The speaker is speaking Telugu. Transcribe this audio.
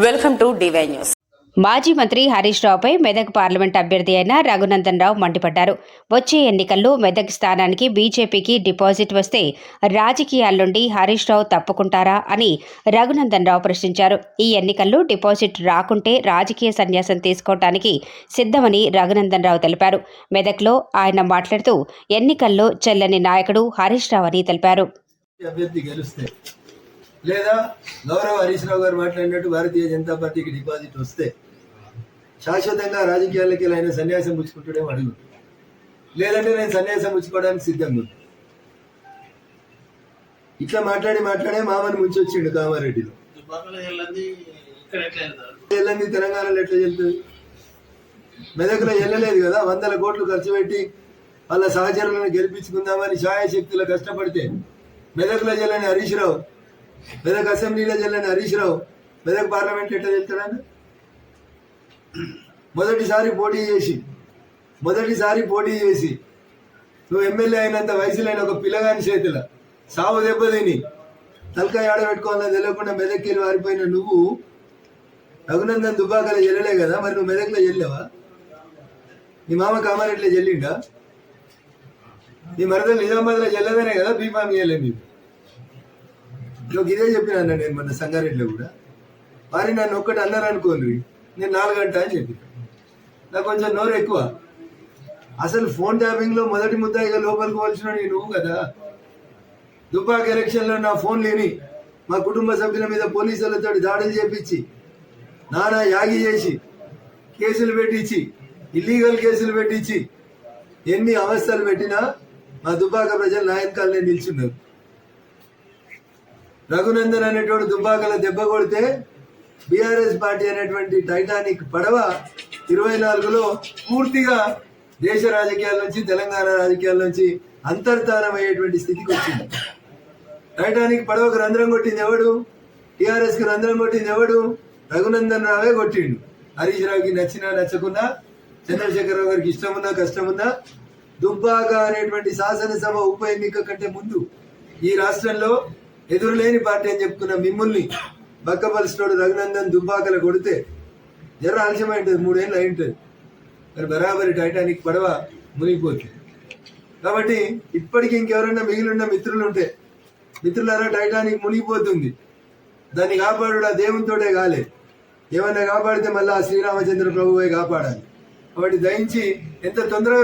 వెల్కమ్ టు డివై న్యూస్ మాజీ మంత్రి హరీష్ రావుపై మెదక్ పార్లమెంట్ అభ్యర్థి అయిన రఘునందన్ రావు మండిపడ్డారు. వచ్చే ఎన్నికల్లో మెదక్ స్థానానికి బీజేపీకి డిపాజిట్ వస్తే రాజకీయాల నుండి హరీష్ రావు తప్పుకుంటారా అని రఘునందన్ రావు ప్రశ్నించారు. ఈ ఎన్నికల్లో డిపాజిట్ రాకుంటే రాజకీయ సన్యాసం తీసుకోవటానికి సిద్ధమని రఘునందన్ రావు తెలిపారు. మెదక్లో ఆయన మాట్లాడుతూ ఎన్నికల్లో చెల్లని నాయకుడు హరీష్ రావు అని తెలిపారు. లేదా గౌరవ హరీష్ రావు గారు మాట్లాడినట్టు భారతీయ జనతా పార్టీకి డిపాజిట్ వస్తే శాశ్వతంగా రాజకీయాలకి ఆయన సన్యాసం పుచ్చుకుంటాడేమో అడుగు. లేదంటే నేను సన్యాసం పుచ్చుకోవడానికి సిద్ధంగా ఇట్లా మాట్లాడి మాట్లాడే మామని ముంచి వచ్చిండు కామారెడ్డిలో తెలంగాణలో ఎట్లా చెల్తుంది మెదకులో వెళ్ళలేదు కదా వందల కోట్లు ఖర్చు పెట్టి వాళ్ళ సహచరులను గెలిపించుకుందామని ఛాయాశక్తులు కష్టపడితే మెదకులో చెల్లని హరీష్ రావు మెదక్ అసెంబ్లీలో చెల్లని హరీష్ రావు మెదక్ పార్లమెంట్ ఎట్లా చెల్తాడని మొదటిసారి పోటీ చేసి మొదటిసారి పోటీ చేసి నువ్వు ఎమ్మెల్యే అయినంత వయసులైన ఒక పిల్లగాని చేతిలో సావు దెబ్బతిని తలకాయ ఆడబెట్టుకోవాలని తెలియకుండా మెదక్కి వారిపోయిన నువ్వు రఘునందన్ దుబ్బాకలో చెల్లలే కదా మరి నువ్వు మెదక్లో చెల్లేవా నీ మామ కామారెడ్డిలో చెల్లిండా నీ మరదలు నిజామాబాద్లో చెల్లదనే కదా బీమామి చేయలే నీకు నువ్వు ఇదే చెప్పినా నేను మన సంగారెడ్డిలో కూడా. వారి నన్ను ఒక్కటి అన్నారు అనుకోండి నేను నాలుగు గంట అని చెప్పి నాకు కొంచెం నోరు ఎక్కువ. అసలు ఫోన్ ట్యాపింగ్లో మొదటి ముద్దాయిగా లోపలికి పోల్చిన నువ్వు కదా. దుబాక్ ఎలక్షన్లో నా ఫోన్ లేని మా కుటుంబ సభ్యుల మీద పోలీసులతో దాడులు చేపించి నానా యాగి చేసి కేసులు పెట్టించి ఇల్లీగల్ కేసులు పెట్టించి ఎన్ని అవస్థలు పెట్టినా మా దుబాక ప్రజలు నాయకాలనే నిల్చున్నారు. రఘునందన్ అనేటువంటి దుబ్బాకల దెబ్బ కొడితే బీఆర్ఎస్ పార్టీ అనేటువంటి టైటానిక్ పడవ ఇరవై నాలుగులో పూర్తిగా దేశ రాజకీయాల నుంచి తెలంగాణ రాజకీయాల నుంచి అంతర్ధానం అయ్యేటువంటి స్థితికి వచ్చింది. టైటానిక్ పడవకు రంధ్రం కొట్టింది ఎవడు? టిఆర్ఎస్కి రంధ్రం కొట్టింది ఎవడు? రఘునందన్ రావే కొట్టిండు. హరీష్ రావుకి నచ్చినా నచ్చకున్నా చంద్రశేఖరరావు గారికి ఇష్టమున్నా కష్టముందా దుబ్బాక అనేటువంటి శాసనసభ ఉప ఎన్నిక కంటే ముందు ఈ రాష్ట్రంలో ఎదురులేని పార్టీ అని చెప్పుకున్న మిమ్మల్ని బక్కపలిసినోడు రఘునందన్ దుబ్బాకలు కొడితే జర ఆలస్యమై ఉంటుంది మూడేళ్ళు అయి ఉంటుంది మరి బరాబరి టైటానిక్ పడవ మునిగిపోతుంది. కాబట్టి ఇప్పటికి ఇంకెవరైనా మిగిలిన మిత్రులు ఉంటే మిత్రులారా టైటానిక్ మునిగిపోతుంది. దాన్ని కాపాడు ఆ దేవునితోటే కాలే. ఏమన్నా కాపాడితే మళ్ళీ ఆ శ్రీరామచంద్ర ప్రభువే కాపాడాలి. కాబట్టి దయించి ఎంత తొందరగా